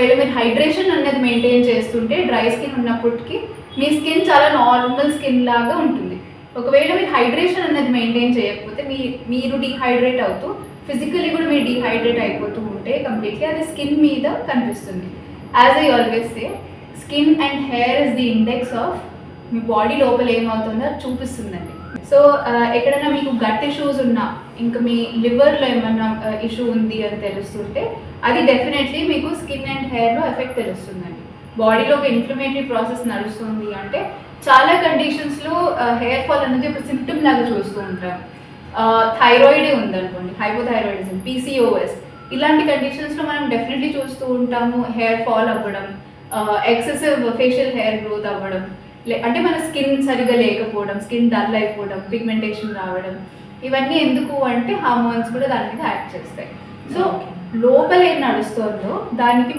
ఒకవేళ మీరు హైడ్రేషన్ అనేది మెయింటైన్ చేస్తుంటే డ్రై స్కిన్ ఉన్నప్పటికీ మీ స్కిన్ చాలా నార్మల్ స్కిన్ లాగా ఉంటుంది. ఒకవేళ మీరు హైడ్రేషన్ అనేది మెయింటైన్ చేయకపోతే మీ మీరు డీహైడ్రేట్ అవుతూ ఫిజికలీ కూడా మీరు డీహైడ్రేట్ అయిపోతూ ఉంటే కంప్లీట్లీ అది స్కిన్ మీద కనిపిస్తుంది. As I always say skin and hair is the index of me body లోపల ఏమవుతుందో అది చూపిస్తుందండి. సో ఎక్కడైనా మీకు గట్ ఇష్యూస్ ఉన్నా ఇంకా మీ లివర్లో ఏమన్నా ఇష్యూ ఉంది అని తెలుస్తుంటే అది డెఫినెట్లీ మీకు స్కిన్ అండ్ హెయిర్లో ఎఫెక్ట్ తెలుస్తుందండి. బాడీలో ఒక ఇన్ఫ్లమేటరీ ప్రాసెస్ నడుస్తుంది అంటే చాలా కండిషన్స్లో హెయిర్ ఫాల్ అనేది ఒక సిమ్టమ్ లాగా చూస్తూ ఉంటారు. థైరాయిడే ఉందనుకోండి హైపోథైరాయిడిజం పీసీఓఎస్ ఇలాంటి కండిషన్స్లో మనం డెఫినెట్లీ చూస్తూ ఉంటాము హెయిర్ ఫాల్ అవ్వడం ఎక్సెసివ్ ఫేషియల్ హెయిర్ గ్రోత్ అవ్వడం. అంటే మన స్కిన్ సరిగా లేకపోవడం స్కిన్ డల్ అయిపోవడం పిగ్మెంటేషన్ రావడం ఇవన్నీ ఎందుకు అంటే హార్మోన్స్ కూడా దాని మీద యాక్ట్ చేస్తాయి. సో లోపల ఏం నడుస్తుందో దానికి మనం